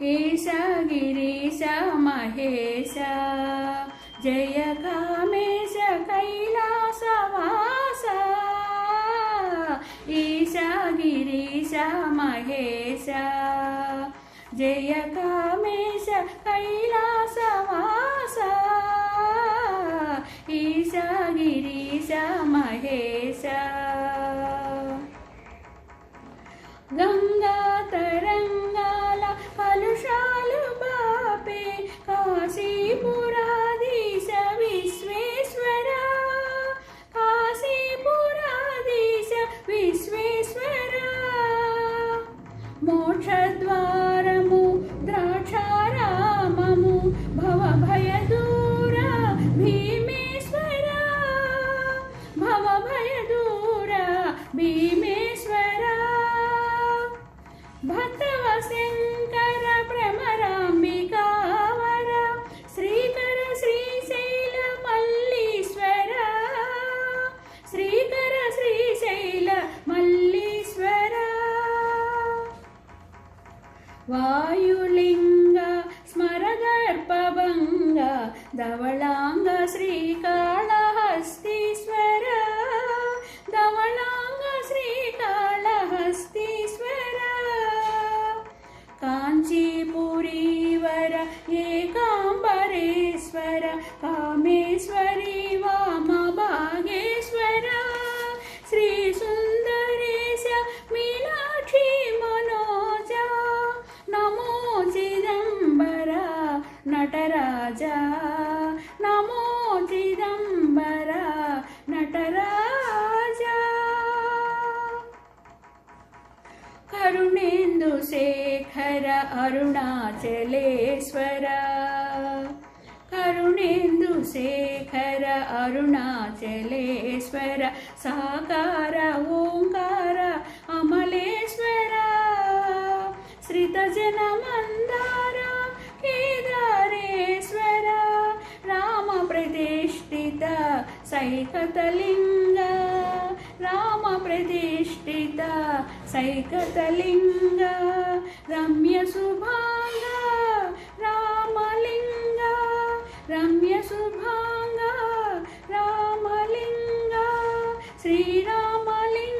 ఈశ గిరీశ మహేశ జయ కామేశ కైలాసవాస ఈశ గిరీశ మహేశ జయ కామేశ కైలాసవాస ఈశ గిరీశ మహేశ గంగా More. ధవళాంగ శ్రీకాళహస్తీశ్వర ధవళాంగ శ్రీకాళహస్తీశ్వర కాంచీపురీవర ఏకాంబరేశ్వర కామేశ్వరి వామ భాగేశ్వర శ్రీ సుందరేశ మీనాక్షి మనోజ నమో చిదంబర నటరాజా కరుణేందు శేఖర అరుణాచలేశ్వర. కరుణేందు శేఖర అరుణాచలేశ్వర. సాకార ఓంకార అమలేశ్వర. శ్రితజన మందార కేదారేశ్వర. రామ ప్రతిష్ఠిత సైకతలింగ. రామ ప్రతిష్ఠిత సైకతలింగ రమ్య శుభాంగ రామలింగ రమ్య శుభాంగ రామలింగ శ్రీరామలింగ.